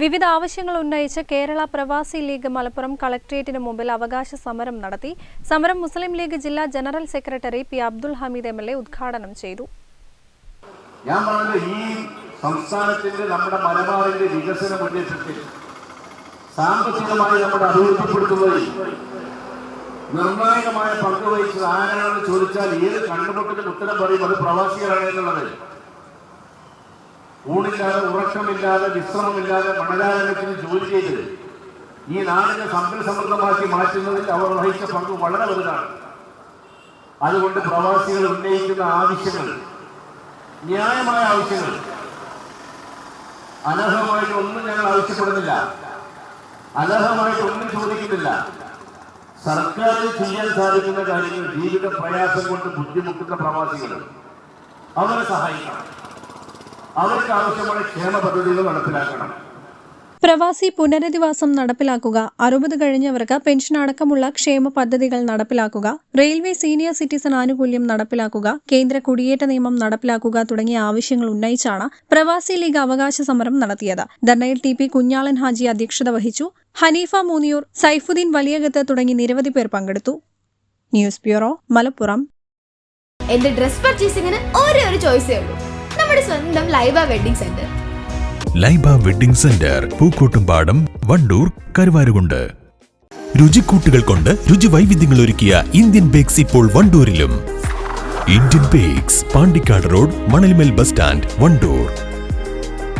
വിവിധ ആവശ്യങ്ങൾ ഉന്നയിച്ച് കേരള പ്രവാസി ലീഗ് മലപ്പുറം കളക്ട്രേറ്റിന് മുമ്പിൽ അവകാശ സമരം നടത്തി. സമരം മുസ്ലിം ലീഗ് ജില്ലാ general secretary P Abdul Hameed M L A ഉദ്ഘാടനം ചെയ്തു. ഞാൻ പറഞ്ഞത് ഈ സംസ്ഥാനത്തിന്റെ നമ്മുടെ മലബാറിന്റെ വികസന മുന്നേറ്റത്തിൽ സാമ്പത്തികമായി നമ്മുടെ അഭിവൃദ്ധിപ്പെടുത്തുന്നതിൽ നിർണായകമായ പങ്ക് വഹിച്ചത് ആരാണെന്ന് ചോദിച്ചാൽ ഏത് കണ്ടുമുട്ടിന്റെ ഉത്തരം പറയും അത് പ്രവാസികളാണ് എന്നുള്ളത്. ഊണില്ലാതെ ഉറക്കമില്ലാതെ വിശ്രമമില്ലാതെ മണലാരണ്യത്തിന് ജോലി ചെയ്ത് ഈ നാടിനെ സമ്പൽ സമൃദ്ധമാക്കി മാറ്റുന്നതിൽ അവർ വഹിച്ച പങ്ക് വളരെ വലുതാണ്. അതുകൊണ്ട് പ്രവാസികൾ ഉന്നയിക്കുന്ന ആവശ്യങ്ങൾ ന്യായമായ ആവശ്യങ്ങൾ അനർഹമായിട്ട് ഒന്നും ഞങ്ങൾ ആവശ്യപ്പെടുന്നില്ല. അനർഹമായിട്ട് ഒന്നും ചോദിക്കുന്നില്ല. സർക്കാരിന് ചെയ്യാൻ സാധിക്കുന്ന കാര്യങ്ങൾ ജീവിത പ്രയാസം കൊണ്ട് ബുദ്ധിമുട്ടുന്ന പ്രവാസികൾ അവരെ സഹായിക്കണം. അവർക്ക് ആവശ്യമായ ക്ഷേമ പദ്ധതികൾ നടപ്പിലാക്കണം. പ്രവാസി പുനരധിവാസം നടപ്പിലാക്കുക അറുപത് കഴിഞ്ഞവർക്ക് പെൻഷൻ അടക്കമുള്ള ക്ഷേമ പദ്ധതികൾ നടപ്പിലാക്കുക റെയിൽവേ സീനിയർ സിറ്റിസൺ ആനുകൂല്യം നടപ്പിലാക്കുക കേന്ദ്ര കുടിയേറ്റ നിയമം നടപ്പിലാക്കുക തുടങ്ങിയ ആവശ്യങ്ങൾ ഉന്നയിച്ചാണ് പ്രവാസി ലീഗ് അവകാശ സമരം നടത്തിയത്. ധർണയിൽ ടി പി കുഞ്ഞാളൻ ഹാജി അധ്യക്ഷത വഹിച്ചു. ഹനീഫ മൂന്നിയൂർ സൈഫുദ്ദീൻ വലിയകത്ത് തുടങ്ങി നിരവധി പേർ പങ്കെടുത്തു. News bureau Malappuram. എന്റെ ഡ്രസ് പർച്ചേസിംഗിന് ഒരേ ഒരു ചോയ്സേ ഉള്ളൂ. നമ്മുടെ സ്വന്തം Laiba wedding centre. Laiba wedding centre Pookkottumpadam Vandoor Karuvarakundu. രുചിക്കൂട്ടുകൾ കൊണ്ട് രുചി വൈവിധ്യങ്ങൾ ഒരുക്കിയ ഇന്ത്യൻ ബേക്സ് ഇപ്പോൾ വണ്ടൂരിലും. Indian bakes Pandikkad road Manalmel bus stand Vandoor.